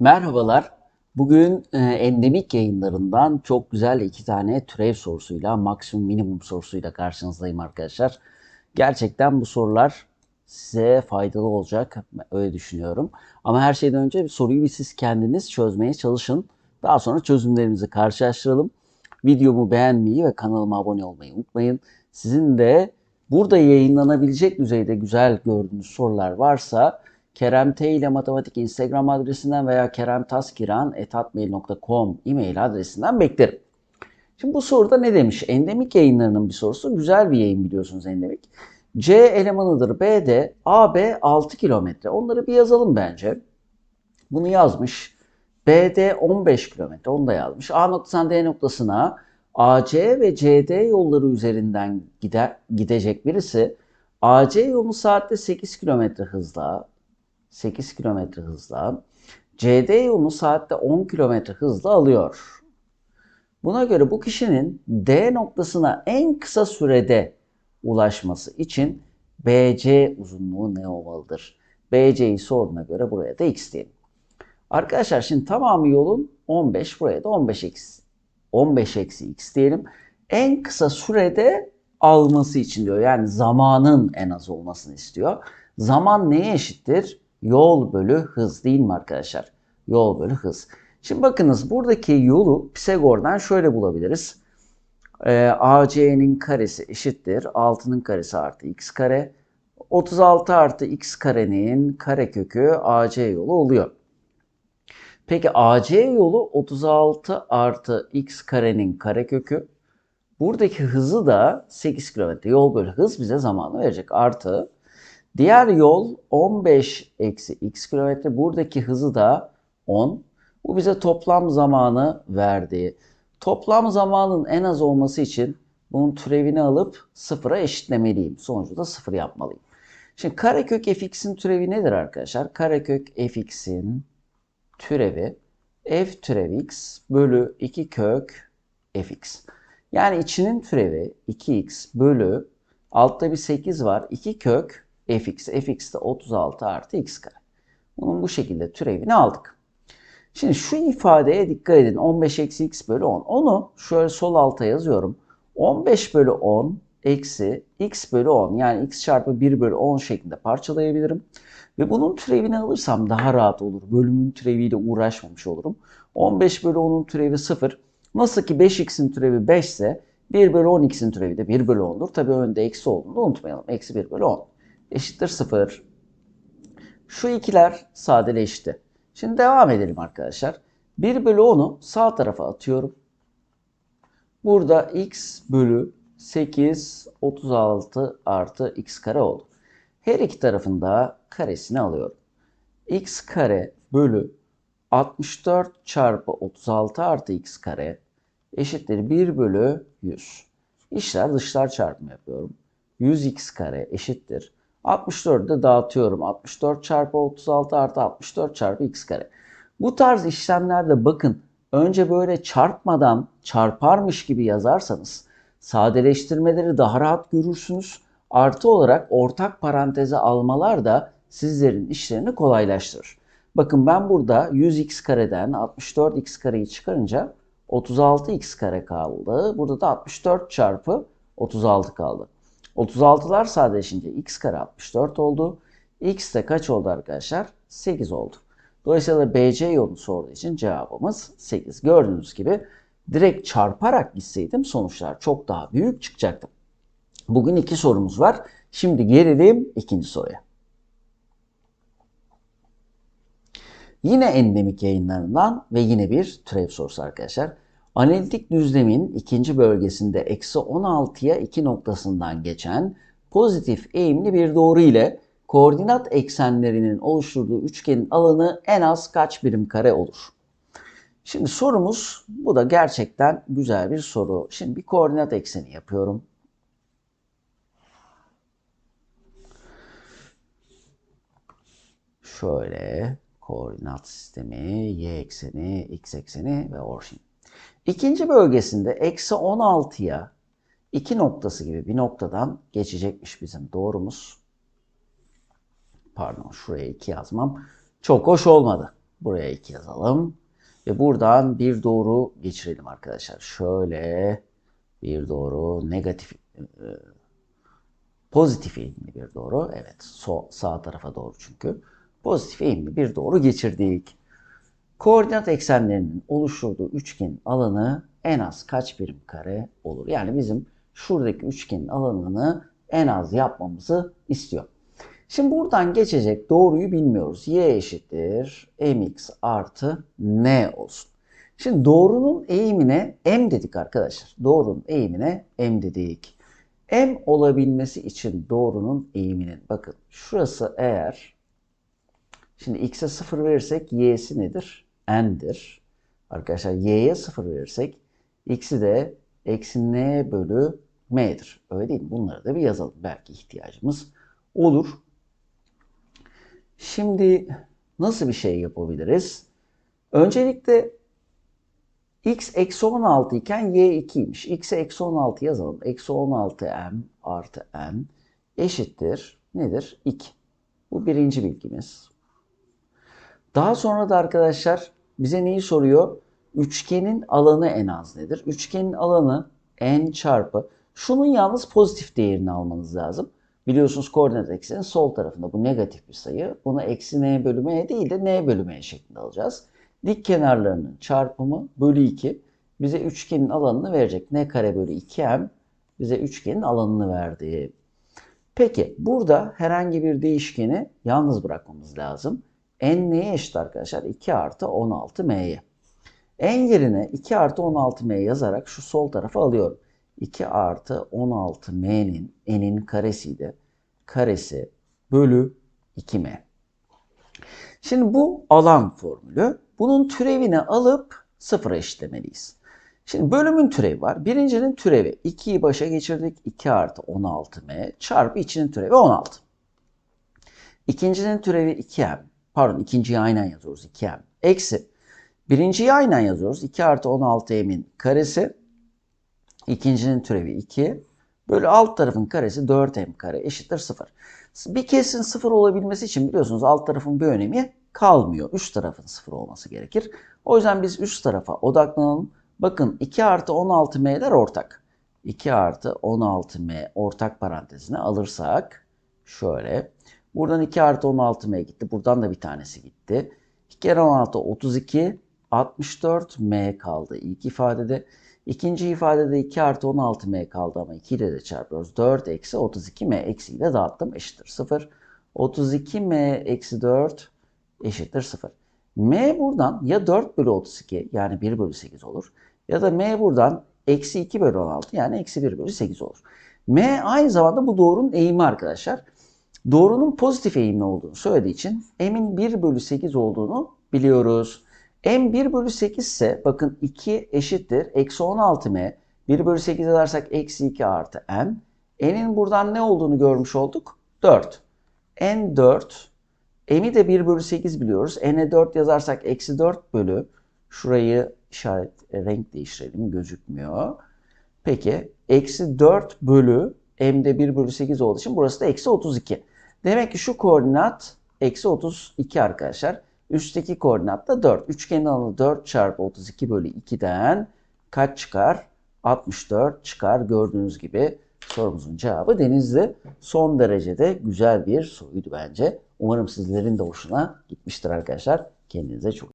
Merhabalar. Bugün e, endemik yayınlarından çok güzel iki tane türev sorusuyla, maksimum minimum sorusuyla karşınızdayım arkadaşlar. Gerçekten bu sorular size faydalı olacak, öyle düşünüyorum. Ama her şeyden önce soruyu bir siz kendiniz çözmeye çalışın. Daha sonra çözümlerimizi karşılaştıralım. Videomu beğenmeyi ve kanalıma abone olmayı unutmayın. Sizin de burada yayınlanabilecek düzeyde güzel gördüğünüz sorular varsa Kerem T ile matematik Instagram adresinden veya keremtaskiran.com e-mail adresinden beklerim. Şimdi bu soruda ne demiş? Endemik yayınlarının bir sorusu. Güzel bir yayın biliyorsunuz endemik. C elemanıdır B'de AB 6 kilometre. Onları bir yazalım bence. Bunu yazmış. BD 15 kilometre. Onu da yazmış. A noktasından D noktasına AC ve CD yolları üzerinden gide, gidecek birisi AC yolu saatte 8 kilometre hızla 8 kilometre hızla CD yolunu saatte 10 kilometre hızla alıyor. Buna göre bu kişinin D noktasına en kısa sürede ulaşması için BC uzunluğu ne olmalıdır? BC'yi sorduğuna göre buraya da x diyelim. Arkadaşlar şimdi tamamı yolun 15 buraya da 15 eksi 15 eksi x diyelim. En kısa sürede alması için diyor. Yani zamanın en az olmasını istiyor. Zaman neye eşittir? Yol bölü hız değil mi arkadaşlar? Yol bölü hız. Şimdi bakınız buradaki yolu Pisagor'dan şöyle bulabiliriz. Ee, AC'nin karesi eşittir. 6'nın karesi artı x kare. 36 artı x karenin karekökü AC yolu oluyor. Peki AC yolu 36 artı x karenin karekökü. Buradaki hızı da 8 km. Yol bölü hız bize zamanı verecek. Artı diğer yol 15 eksi x kilometre. Buradaki hızı da 10. Bu bize toplam zamanı verdi. Toplam zamanın en az olması için bunun türevini alıp sıfıra eşitlemeliyim. Sonucu da sıfır yapmalıyım. Şimdi karekök fx'in türevi nedir arkadaşlar? Karekök fx'in türevi f türev x bölü 2 kök fx. Yani içinin türevi 2x bölü altta bir 8 var. 2 kök fx. fx de 36 artı x kare. Bunun bu şekilde türevini aldık. Şimdi şu ifadeye dikkat edin. 15 eksi x bölü 10. Onu şöyle sol alta yazıyorum. 15 bölü 10 eksi x bölü 10 yani x çarpı 1 bölü 10 şeklinde parçalayabilirim. Ve bunun türevini alırsam daha rahat olur. Bölümün türeviyle uğraşmamış olurum. 15 bölü 10'un türevi 0. Nasıl ki 5x'in türevi 5 ise 1 bölü 10x'in türevi de 1 bölü 10'dur. Tabii önde eksi olduğunu unutmayalım. Eksi 1 bölü 10 eşittir 0. Şu ikiler sadeleşti. Şimdi devam edelim arkadaşlar. 1 bölü 10'u sağ tarafa atıyorum. Burada x bölü 8 36 artı x kare oldu. Her iki tarafında karesini alıyorum. x kare bölü 64 çarpı 36 artı x kare eşittir 1 bölü 100. İşler dışlar çarpımı yapıyorum. 100x kare eşittir. 64'ü de dağıtıyorum. 64 çarpı 36 artı 64 çarpı x kare. Bu tarz işlemlerde bakın önce böyle çarpmadan çarparmış gibi yazarsanız sadeleştirmeleri daha rahat görürsünüz. Artı olarak ortak paranteze almalar da sizlerin işlerini kolaylaştırır. Bakın ben burada 100x kareden 64x kareyi çıkarınca 36x kare kaldı. Burada da 64 çarpı 36 kaldı. 36'lar sadeleşince x kare 64 oldu. x de kaç oldu arkadaşlar? 8 oldu. Dolayısıyla BC yolunu sorduğu için cevabımız 8. Gördüğünüz gibi direkt çarparak gitseydim sonuçlar çok daha büyük çıkacaktı. Bugün iki sorumuz var. Şimdi gelelim ikinci soruya. Yine endemik yayınlarından ve yine bir türev sorusu arkadaşlar. Analitik düzlemin ikinci bölgesinde eksi 16'ya 2 noktasından geçen pozitif eğimli bir doğru ile koordinat eksenlerinin oluşturduğu üçgenin alanı en az kaç birim kare olur? Şimdi sorumuz bu da gerçekten güzel bir soru. Şimdi bir koordinat ekseni yapıyorum. Şöyle koordinat sistemi, y ekseni, x ekseni ve orijin. İkinci bölgesinde eksi 16'ya 2 noktası gibi bir noktadan geçecekmiş bizim doğrumuz. Pardon şuraya 2 yazmam. Çok hoş olmadı. Buraya 2 yazalım. Ve buradan bir doğru geçirelim arkadaşlar. Şöyle bir doğru negatif e, pozitif eğimli bir doğru. Evet sağ tarafa doğru çünkü. Pozitif eğimli bir doğru geçirdik. Koordinat eksenlerinin oluşturduğu üçgenin alanı en az kaç birim kare olur? Yani bizim şuradaki üçgenin alanını en az yapmamızı istiyor. Şimdi buradan geçecek doğruyu bilmiyoruz. Y eşittir mx artı n olsun. Şimdi doğrunun eğimine m dedik arkadaşlar. Doğrunun eğimine m dedik. m olabilmesi için doğrunun eğiminin bakın şurası eğer şimdi x'e 0 verirsek y'si nedir? N'dir. Arkadaşlar y'ye 0 verirsek x'i de eksi n bölü m'dir. Öyle değil mi? Bunları da bir yazalım. Belki ihtiyacımız olur. Şimdi nasıl bir şey yapabiliriz? Öncelikle x eksi 16 iken y 2'ymiş. x'e eksi 16 yazalım. Eksi 16 m artı n eşittir. Nedir? 2. Bu birinci bilgimiz. Daha sonra da arkadaşlar bize neyi soruyor? Üçgenin alanı en az nedir? Üçgenin alanı n çarpı. Şunun yalnız pozitif değerini almanız lazım. Biliyorsunuz koordinat eksenin sol tarafında bu negatif bir sayı. Bunu eksi n bölü m değil de n bölü m şeklinde alacağız. Dik kenarlarının çarpımı bölü 2 bize üçgenin alanını verecek. n kare bölü 2m bize üçgenin alanını verdi. Peki burada herhangi bir değişkeni yalnız bırakmamız lazım. N neye eşit arkadaşlar? 2 artı 16m'ye. n yerine 2 artı 16m yazarak şu sol tarafa alıyorum. 2 artı 16m'nin n'in karesiydi. Karesi bölü 2m. Şimdi bu alan formülü. Bunun türevini alıp sıfıra eşitlemeliyiz. Şimdi bölümün türevi var. Birincinin türevi 2'yi başa geçirdik. 2 artı 16m çarpı içinin türevi 16. İkincinin türevi 2m. Pardon ikinciyi aynen yazıyoruz 2m. Eksi. Birinciyi aynen yazıyoruz. 2 artı 16m'in karesi. İkincinin türevi 2. Bölü alt tarafın karesi 4m kare eşittir 0. Bir kesin 0 olabilmesi için biliyorsunuz alt tarafın bir önemi kalmıyor. Üst tarafın 0 olması gerekir. O yüzden biz üst tarafa odaklanalım. Bakın 2 artı 16m'ler ortak. 2 artı 16m ortak parantezine alırsak şöyle. Buradan 2 artı 16m gitti. Buradan da bir tanesi gitti. 2 kere 16 32 64m kaldı ilk ifadede. İkinci ifadede 2 artı 16m kaldı ama 2 ile de çarpıyoruz. 4 eksi 32m eksiği de dağıttım eşittir 0. 32m eksi 4 eşittir 0. m buradan ya 4 bölü 32 yani 1 bölü 8 olur. Ya da m buradan eksi 2 bölü 16 yani eksi 1 bölü 8 olur. m aynı zamanda bu doğrunun eğimi arkadaşlar. Doğrunun pozitif eğimli olduğunu söylediği için m'in 1 bölü 8 olduğunu biliyoruz. m 1 bölü 8 ise bakın 2 eşittir. Eksi 16m 1 bölü 8 yazarsak eksi 2 artı n. n'in buradan ne olduğunu görmüş olduk? 4. n 4. m'i de 1 bölü 8 biliyoruz. n'e 4 yazarsak eksi 4 bölü. Şurayı işaret renk değiştirelim gözükmüyor. Peki eksi 4 bölü m'de 1 bölü 8 olduğu için burası da eksi 32. Demek ki şu koordinat eksi 32 arkadaşlar. Üstteki koordinat da 4. Üçgenin alanı 4 çarpı 32 bölü 2'den kaç çıkar? 64 çıkar. Gördüğünüz gibi sorumuzun cevabı Denizli. Son derecede güzel bir soruydu bence. Umarım sizlerin de hoşuna gitmiştir arkadaşlar. Kendinize çok